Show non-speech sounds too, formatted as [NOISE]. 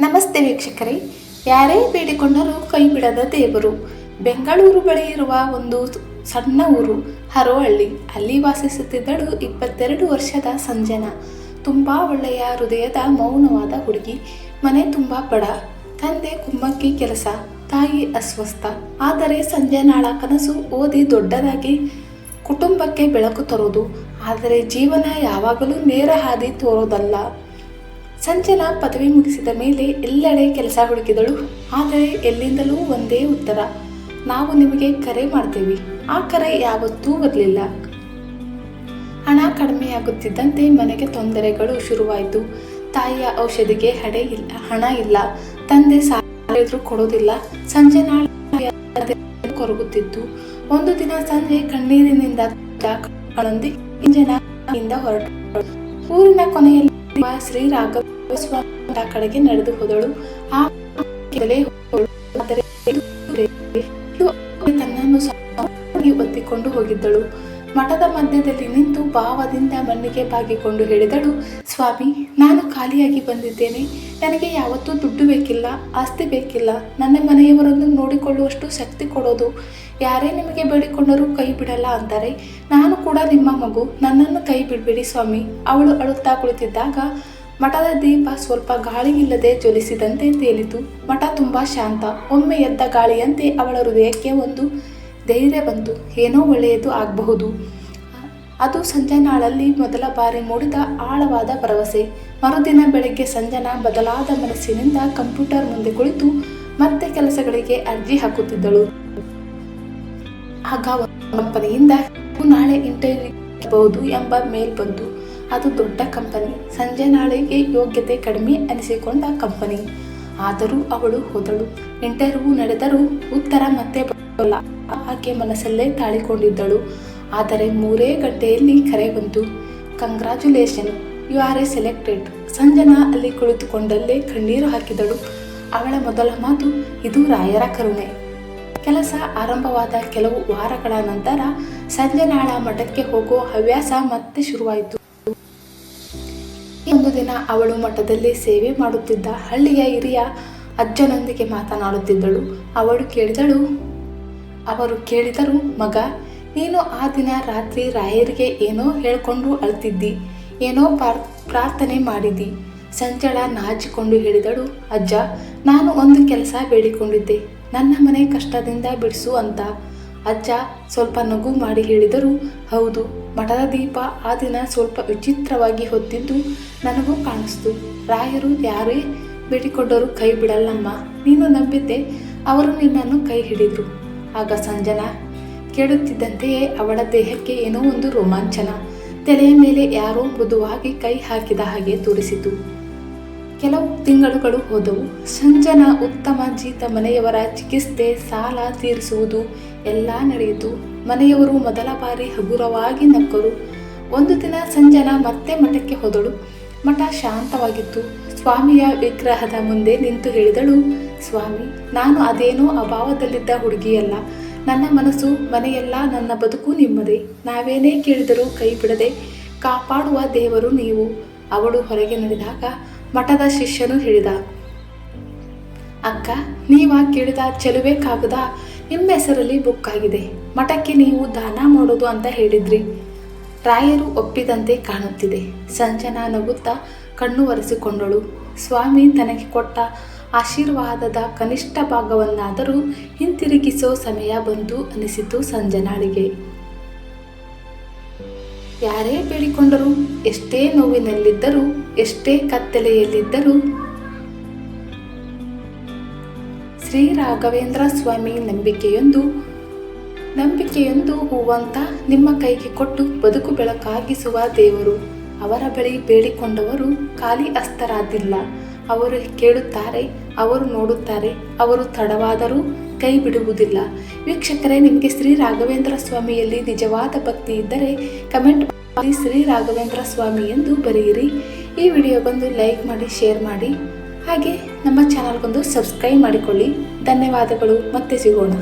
ನಮಸ್ತೆ ವೀಕ್ಷಕರೇ. ಯಾರೇ ಬೇಡಿಕೊಂಡರೂ ಕೈ ಬಿಡದ ದೇವರು. ಬೆಂಗಳೂರು ಬಳಿ ಇರುವ ಒಂದು ಸಣ್ಣ ಊರು, ಹರೋಹಳ್ಳಿ. ಅಲ್ಲಿ ವಾಸಿಸುತ್ತಿದ್ದಳು ಇಪ್ಪತ್ತೆರಡು ವರ್ಷದ ಸಂಜನಾ. ತುಂಬ ಒಳ್ಳೆಯ ಹೃದಯದ ಮೌನವಾದ ಹುಡುಗಿ. ಮನೆ ತುಂಬ ಬಡ, ತಂದೆ ಕುಮ್ಮಕ್ಕಿ ಕೆಲಸ, ತಾಯಿ ಅಸ್ವಸ್ಥ. ಆದರೆ ಸಂಜನಾಳ ಕನಸು ಓದಿ ದೊಡ್ಡದಾಗಿ ಕುಟುಂಬಕ್ಕೆ ಬೆಳಕು ತರೋದು. ಆದರೆ ಜೀವನ ಯಾವಾಗಲೂ ನೇರ ಹಾದಿ ತೋರೋದಲ್ಲ. ಸಂಜನಾ ಪದವಿ ಮುಗಿಸಿದ ಮೇಲೆ ಎಲ್ಲೆಡೆ ಕೆಲಸ ಹುಡುಕಿದಳು. ಆದರೆ ಎಲ್ಲಿಂದಲೂ ಒಂದೇ ಉತ್ತರ, ನಾವು ನಿಮಗೆ ಕರೆ ಮಾಡ್ತೀವಿ. ಆ ಕರೆ ಯಾವತ್ತೂ ಬರಲಿಲ್ಲ. ಹಣ ಕಡಿಮೆಯಾಗುತ್ತಿದ್ದಂತೆ ಮನೆಗೆ ತೊಂದರೆಗಳು ಶುರುವಾಯಿತು. ತಾಯಿಯ ಔಷಧಿಗೆ ಹಡೆ ಇಲ್ಲ, ಹಣ ಇಲ್ಲ. ತಂದೆ ಸಾಲಿದ್ರು ಕೊಡೋದಿಲ್ಲ. ಸಂಜೆ ನಾಳೆ [UNINTELLIGIBLE] ಕೊರಗುತ್ತಿತ್ತು. ಒಂದು ದಿನ ಸಂಜೆ ಕಣ್ಣೀರಿನಿಂದ ಹೊರಟು ಊರಿನ ಕೊನೆಯಲ್ಲಿ ಶ್ರೀ ರಾಘವ ಸ್ವಾಮಿ ಕಡೆಗೆ ನಡೆದು ಹೋದಳು. ಆ ತನ್ನನ್ನು ಒತ್ತಿಕೊಂಡು ಹೋಗಿದ್ದಳು. ಮಠದ ಮಧ್ಯದಲ್ಲಿ ನಿಂತು ಭಾವದಿಂದ ಮಣ್ಣಿಗೆ ಬಾಗಿಕೊಂಡು ಹೇಳಿದಳು, ಸ್ವಾಮಿ, ನಾನು ಖಾಲಿಯಾಗಿ ಬಂದಿದ್ದೇನೆ. ನನಗೆ ಯಾವತ್ತೂ ದುಡ್ಡು ಬೇಕಿಲ್ಲ, ಆಸ್ತಿ ಬೇಕಿಲ್ಲ. ನನ್ನ ಮನೆಯವರನ್ನು ನೋಡಿಕೊಳ್ಳುವಷ್ಟು ಶಕ್ತಿ ಕೊಡೋದು. ಯಾರೇ ನಿಮಗೆ ಬೇಡಿಕೊಂಡರೂ ಕೈ ಬಿಡಲ್ಲ ಅಂತಾರೆ ನಾನು ಕೂಡ ನಿಮ್ಮ ಮಗು. ನನ್ನನ್ನು ಕೈ ಬಿಡಬೇಡಿ ಸ್ವಾಮಿ. ಅವಳು ಅಳುತ್ತಾ ಕುಳಿತಿದ್ದಾಗ ಮಠದ ದೀಪ ಸ್ವಲ್ಪ ಗಾಳಿಯಿಲ್ಲದೆ ಜ್ವಲಿಸಿದಂತೆ ತೇಲಿತು. ಮಠ ತುಂಬ ಶಾಂತ. ಒಮ್ಮೆ ಎದ್ದ ಗಾಳಿಯಂತೆ ಅವಳ ಹೃದಯಕ್ಕೆ ಒಂದು ಧೈರ್ಯ ಬಂತು. ಏನೋ ಒಳ್ಳೆಯದು ಆಗಬಹುದು. ಅದು ಸಂಜನಾಳಲ್ಲಿ ಮೊದಲ ಬಾರಿ ಮೂಡಿದ ಆಳವಾದ ಭರವಸೆ. ಮರುದಿನ ಬೆಳಗ್ಗೆ ಸಂಜನಾ ಬದಲಾದ ಮನಸ್ಸಿನಿಂದ ಕಂಪ್ಯೂಟರ್ ಮುಂದೆ ಕುಳಿತು ಮತ್ತೆ ಕೆಲಸಗಳಿಗೆ ಅರ್ಜಿ ಹಾಕುತ್ತಿದ್ದಳು. ಆಗ ಕಂಪನಿಯಿಂದ ನಾಳೆ ಇಂಟರ್ವ್ಯೂ ಎಂಬ ಮೇಲ್ ಬಂತು. ಅದು ದೊಡ್ಡ ಕಂಪನಿ. ಸಂಜೆ ನಾಳೆಗೆ ಯೋಗ್ಯತೆ ಕಡಿಮೆ ಅನಿಸಿಕೊಂಡ ಕಂಪನಿ. ಆದರೂ ಅವಳು ಹೋದಳು. ಇಂಟರ್ವ್ಯೂ ನಡೆದರೂ ಉತ್ತರ ಮತ್ತೆ ಬರಲ್ಲ ಆಕೆ ಮನಸ್ಸಲ್ಲೇ ತಾಳಿಕೊಂಡಿದ್ದಳು. ಆದರೆ ಮೂರೇ ಗಂಟೆಯಲ್ಲಿ ಕರೆ ಬಂತು. Congratulation, you are a selected. Sanjana ಅಲ್ಲಿ ಕುಳಿತುಕೊಂಡಲ್ಲೇ ಕಣ್ಣೀರು ಹಾಕಿದಳು. ಅವಳ ಮೊದಲ ಮಾತು, ಇದು ರಾಯರ ಕರುಣೆ. ಕೆಲಸ ಆರಂಭವಾದ ಕೆಲವು ವಾರಗಳ ನಂತರ ಸಂಜನಾಳ ಮಠಕ್ಕೆ ಹೋಗೋ ಹವ್ಯಾಸ ಮತ್ತೆ ಶುರುವಾಯಿತು. ಒಂದು ದಿನ ಅವಳು ಮಠದಲ್ಲಿ ಸೇವೆ ಮಾಡುತ್ತಿದ್ದ ಹಳ್ಳಿಯ ಹಿರಿಯ ಅಜ್ಜನೊಂದಿಗೆ ಮಾತನಾಡುತ್ತಿದ್ದಳು. ಅವಳು ಕೇಳಿದಳು, ಅವರು ಕೇಳಿದರು, ಮಗ, ನೀನು ಆ ದಿನ ರಾತ್ರಿ ರಾಯರಿಗೆ ಏನೋ ಹೇಳ್ಕೊಂಡು ಅಳ್ತಿದ್ದಿ, ಏನೋ ಪಾರ್, ಪ್ರಾರ್ಥನೆ ಮಾಡಿದ್ದಿ. ಸಂಚಳ ನಾಚಿಕೊಂಡು ಹೇಳಿದಳು, ಅಜ್ಜ, ನಾನು ಒಂದು ಕೆಲಸ ಬೇಡಿಕೊಂಡಿದ್ದೆ. ನನ್ನ ಮನೆ ಕಷ್ಟದಿಂದ ಬಿಡಿಸು ಅಂತ. ಅಜ್ಜ ಸ್ವಲ್ಪ ನಗು ಮಾಡಿ ಹೇಳಿದರು, ಹೌದು, ಮಠದ ದೀಪ ಆ ದಿನ ಸ್ವಲ್ಪ ವಿಚಿತ್ರವಾಗಿ ಹೊತ್ತಿದ್ದು ನನಗೂ ಕಾಣಿಸ್ತು. ರಾಯರು ಯಾರೇ ಬೇಡಿಕೊಂಡರು ಕೈ ಬಿಡಲ್ಲಮ್ಮ, ನೀನು ನಂಬಿದ್ದೆ ಅವರು ನಿನ್ನನ್ನು ಕೈ ಹಿಡಿದ್ರು. ಆಗ ಸಂಜನಾ ಕೇಳುತ್ತಿದ್ದಂತೆಯೇ ಅವಳ ದೇಹಕ್ಕೆ ಏನೋ ಒಂದು ರೋಮಾಂಚನ. ತಲೆಯ ಮೇಲೆ ಯಾರೋ ಮೃದುವಾಗಿ ಕೈ ಹಾಕಿದ ಹಾಗೆ ತೋರಿಸಿತು. ಕೆಲವು ತಿಂಗಳುಗಳು ಹೋದವು. ಸಂಜನಾ ಉತ್ತಮ ಜೀತ ಮನೆಯವರ ಚಿಕಿತ್ಸೆ, ಸಾಲ ತೀರಿಸುವುದು ಎಲ್ಲ ನಡೆಯಿತು. ಮನೆಯವರು ಮೊದಲ ಬಾರಿ ಹಗುರವಾಗಿ ನಕ್ಕರು. ಒಂದು ದಿನ ಸಂಜನಾ ಮತ್ತೆ ಮಠಕ್ಕೆ ಹೋದಳು. ಮಠ ಶಾಂತವಾಗಿತ್ತು. ಸ್ವಾಮಿಯ ವಿಗ್ರಹದ ಮುಂದೆ ನಿಂತು ಹೇಳಿದಳು, ಸ್ವಾಮಿ, ನಾನು ಅದೇನೋ ಅಭಾವದಲ್ಲಿದ್ದ ಹುಡುಗಿಯಲ್ಲ. ನನ್ನ ಮನಸ್ಸು, ಮನೆಯೆಲ್ಲ ನನ್ನ ಬದುಕು ನಿಮ್ಮದೇ. ನಾವೇನೇ ಕೇಳಿದರೂ ಕೈ ಬಿಡದೆ ಕಾಪಾಡುವ ದೇವರು ನೀವು ಅವಳು ಹೊರಗೆ ನಡೆದಾಗ ಮಠದ ಶಿಷ್ಯನು ಹೇಳಿದ, ಅಕ್ಕ, ನೀವ ಕೇಳಿದ ಚೆಲುವೆ ಕಾಗದ ನಿಮ್ಮ ಹೆಸರಲ್ಲಿ ಬುಕ್ ಆಗಿದೆ. ಮಠಕ್ಕೆ ನೀವು ದಾನ ಮಾಡೋದು ಅಂತ ಹೇಳಿದ್ರಿ. ರಾಯರು ಒಪ್ಪಿದಂತೆ ಕಾಣುತ್ತಿದೆ. ಸಂಜನಾ ನಗುತ್ತಾ ಕಣ್ಣು ಒರೆಸಿಕೊಂಡಳು. ಸ್ವಾಮಿ ತನಗೆ ಕೊಟ್ಟ ಆಶೀರ್ವಾದದ ಕನಿಷ್ಠ ಭಾಗವನ್ನಾದರೂ ಹಿಂತಿರುಗಿಸೋ ಸಮಯ ಬಂತು ಅನಿಸಿತು ಸಂಜನಾಳಿಗೆ. ಯಾರೇ ಬೇಡಿಕೊಂಡರೂ, ಎಷ್ಟೇ ನೋವಿನಲ್ಲಿದ್ದರೂ, ಎಷ್ಟೇ ಕತ್ತಲೆಯಲ್ಲಿದ್ದರೂ, ಶ್ರೀ ರಾಘವೇಂದ್ರ ಸ್ವಾಮಿ ನಂಬಿಕೆಯೊಂದು ನಂಬಿಕೆಯೊಂದು ಹೂವಂತ ನಿಮ್ಮ ಕೈಗೆ ಕೊಟ್ಟು ಬದುಕು ಬೆಳಕಾಗಿಸುವ ದೇವರು. ಅವರ ಬಳಿ ಬೇಡಿಕೊಂಡವರು ಖಾಲಿ ಅಸ್ತರಾದಿಲ್ಲ. ಅವರು ಕೇಳುತ್ತಾರೆ, ಅವರು ನೋಡುತ್ತಾರೆ, ಅವರು ತಡವಾದರೂ ಕೈ ಬಿಡುವುದಿಲ್ಲ. ವೀಕ್ಷಕರೇ, ನಿಮಗೆ ಶ್ರೀ ರಾಘವೇಂದ್ರ ಸ್ವಾಮಿಯಲ್ಲಿ ನಿಜವಾದ ಭಕ್ತಿ ಇದ್ದರೆ ಕಮೆಂಟ್ ಮಾಡಿ ಶ್ರೀ ರಾಘವೇಂದ್ರ ಸ್ವಾಮಿ ಎಂದು ಬರೆಯಿರಿ. ಈ ವಿಡಿಯೋ ಬಂದು ಲೈಕ್ ಮಾಡಿ, ಶೇರ್ ಮಾಡಿ. ಹಾಗೆ ನಮ್ಮ ಚಾನಲ್ಗೊಂದು ಸಬ್ಸ್ಕ್ರೈಬ್ ಮಾಡಿಕೊಳ್ಳಿ. ಧನ್ಯವಾದಗಳು. ಮತ್ತೆ ಸಿಗೋಣ.